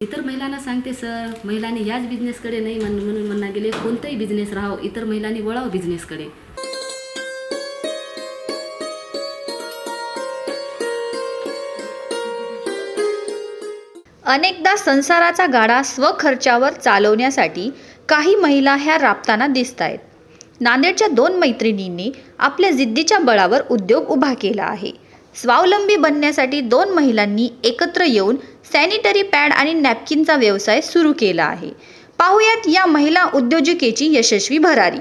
इतर महिलांना सांगते सर महिलांनी याच बिझनेसकडे नाही म्हण म्हणून म्हणा गेले कोणताही बिझनेस राहावं इतर महिलांनी वळावं बिझनेसकडे अनेकदा संसाराचा गाडा स्वखर्चावर चालवण्यासाठी काही महिला ह्या राबताना दिसत आहेत नांदेडच्या दोन मैत्रिणींनी आपल्या जिद्दीच्या बळावर उद्योग उभा केला आहे. स्वावलंबी बनण्यासाठी दोन महिलांनी एकत्र येऊन सॅनिटरी पॅड आणि नॅपकिनचा व्यवसाय सुरू केला आहे. पाहुयात या महिला उद्योजिकेची यशस्वी भरारी.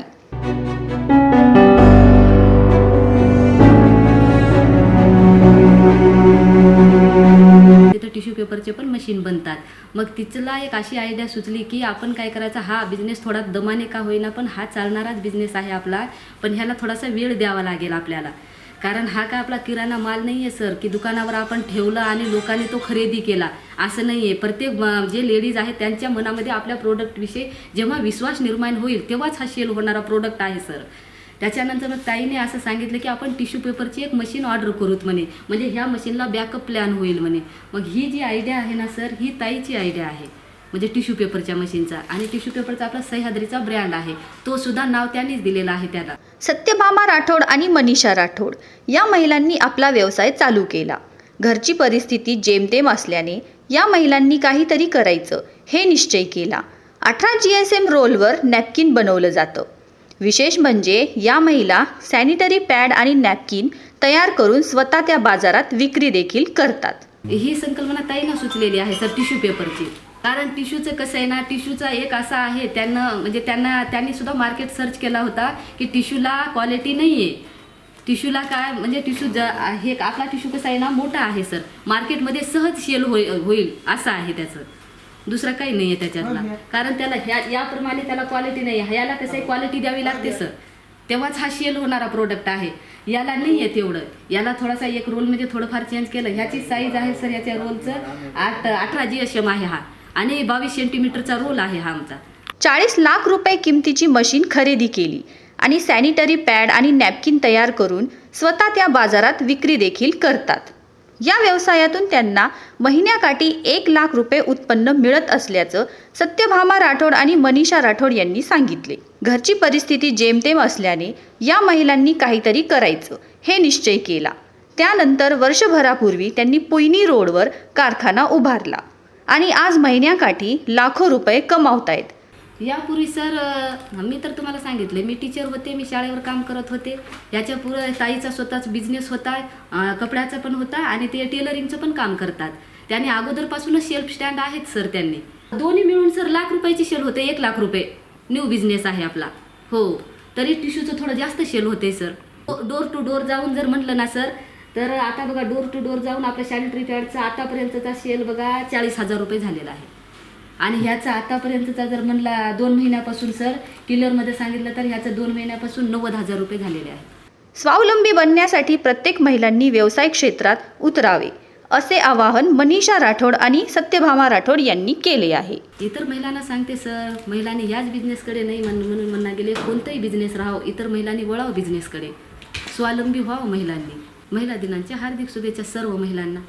टिश्यू पेपरचे पण मशीन बनतात. मग तिचला एक अशी आयडिया सुचली की आपण काय करायचा हा बिझनेस थोडा दमाने का होईना पण हा चालणाराच बिझनेस आहे आपला. पण ह्याला थोडासा वेळ द्यावा लागेल आपल्याला. कारण हा काय आपला किराणा माल नाही आहे सर की दुकानावर आपण ठेवला आणि लोकांनी तो खरेदी केला. असं नाही आहे प्रत्येक जे लेडीज आहेत त्यांच्या मनामध्ये आपल्या प्रोडक्टविषयी जेव्हा विश्वास निर्माण होईल तेव्हाच हा सेल होणारा प्रोडक्ट आहे सर. त्याच्यानंतर मग ताईने असं सांगितलं की आपण टिश्यू पेपरची एक मशीन ऑर्डर करूत म्हणे. म्हणजे ह्या मशीनला बॅकअप प्लॅन होईल म्हणे. मग ही जी आयडिया आहे ना सर ही ताईची आयडिया आहे. म्हणजे टिश्यू पेपरच्या मशीनचा. आणि टिश्यू पेपरचा आपला सह्याद्रीचा ब्रँड आहे. तो सुद्धा नाव त्यांनीच दिलेला आहे त्याला. सत्यभामा राठोड आणि मनीषा राठोड या महिलांनी आपला व्यवसाय चालू केला. घरची परिस्थिती जेमतेम असल्याने या महिलांनी काहीतरी करायचं हे निश्चय केला. अठरा जी एस एम रोलवर नॅपकिन बनवलं जातं. विशेष म्हणजे या महिला सॅनिटरी पॅड आणि नॅपकिन तयार करून स्वतः त्या बाजारात विक्री देखील करतात. ही संकल्पना ताईनं सुचलेली आहे सर टिश्यू पेपरची. कारण टिश्यूचं कसं आहे ना टिश्यूचा एक असा आहे त्यांना म्हणजे त्यांना त्यांनी सुद्धा मार्केट सर्च केला होता की टिश्यूला क्वालिटी नाही आहे टिश्यूला काय म्हणजे टिश्यू ज हे आपला टिश्यू कसा आहे ना मोठा आहे सर. मार्केटमध्ये सहज सेल होईल होईल असं आहे त्याचं. दुसरं काही नाही आहे त्याच्यातला कारण त्याला ह्या याप्रमाणे त्याला क्वालिटी नाही आहे ह्याला कसं क्वालिटी द्यावी लागते सर. तेव्हाच हा सेल होणारा प्रोडक्ट आहे. याला नाही आहे तेवढं. याला थोडासा एक रोल म्हणजे थोडंफार चेंज केलं. ह्याची साईज आहे सर याच्या रोलचं आठ अठरा जी एस एम आहे हा. आणि बावीस सेंटीमीटरचा रोल आहे हा आमचा. चाळीस लाख रुपये किमतीची मशीन खरेदी केली आणि सॅनिटरी पॅड आणि नॅपकिन तयार करून स्वतः त्या बाजारात विक्री देखील करतात. या व्यवसायातून त्यांना महिन्याकाठी एक लाख रुपये उत्पन्न मिळत असल्याचं सत्यभामा राठोड आणि मनीषा राठोड यांनी सांगितले. घरची परिस्थिती जेमतेम असल्याने या महिलांनी काहीतरी करायचं हे निश्चय केला. त्यानंतर वर्षभरापूर्वी त्यांनी पुयनी रोडवर कारखाना उभारला. आणि आज महिन्याकाठी लाखो रुपये कमावतायत. यापूर्वी सर मी तर तुम्हाला सांगितले मी टीचर होते मी शाळेवर काम करत होते. याच्या पुढं ताईचा स्वतःच बिझनेस होता कपड्याचा पण होता आणि ते टेलरिंगचं पण काम करतात. त्याने अगोदरपासूनच शेल्फ स्टँड आहेत सर त्यांनी. दोन्ही मिळून सर लाख रुपयाची शेल होते एक लाख रुपये. न्यू बिझनेस आहे आपला. हो तरी टिश्यूचं थोडं जास्त शेल होते सर. डोर टू डोर जाऊन जर म्हटलं ना सर तर आता बघा डोर टू डोर जाऊन आपल्या सॅनिटरी पॅडचा आतापर्यंतचा सेल बघा चाळीस हजार रुपये झालेला आहे. आणि ह्याचा आतापर्यंतचा जर म्हणला दोन महिन्यापासून सर किलरमध्ये सांगितलं तर ह्याचं दोन महिन्यापासून नव्वद हजार रुपये झालेले आहेत. स्वावलंबी बनण्यासाठी प्रत्येक महिलांनी व्यवसाय क्षेत्रात उतरावे असे आवाहन मनीषा राठोड आणि सत्यभामा राठोड यांनी केले आहे. इतर महिलांना सांगते सर महिलांनी याच बिझनेसकडे नाही म्हण म्हणून म्हणा गेले कोणताही बिझनेस राहावं इतर महिलांनी वळावं बिझनेसकडे स्वावलंबी व्हावं महिलांनी. महिला दिनांच्या हार्दिक शुभेच्छा सर्व महिलांना.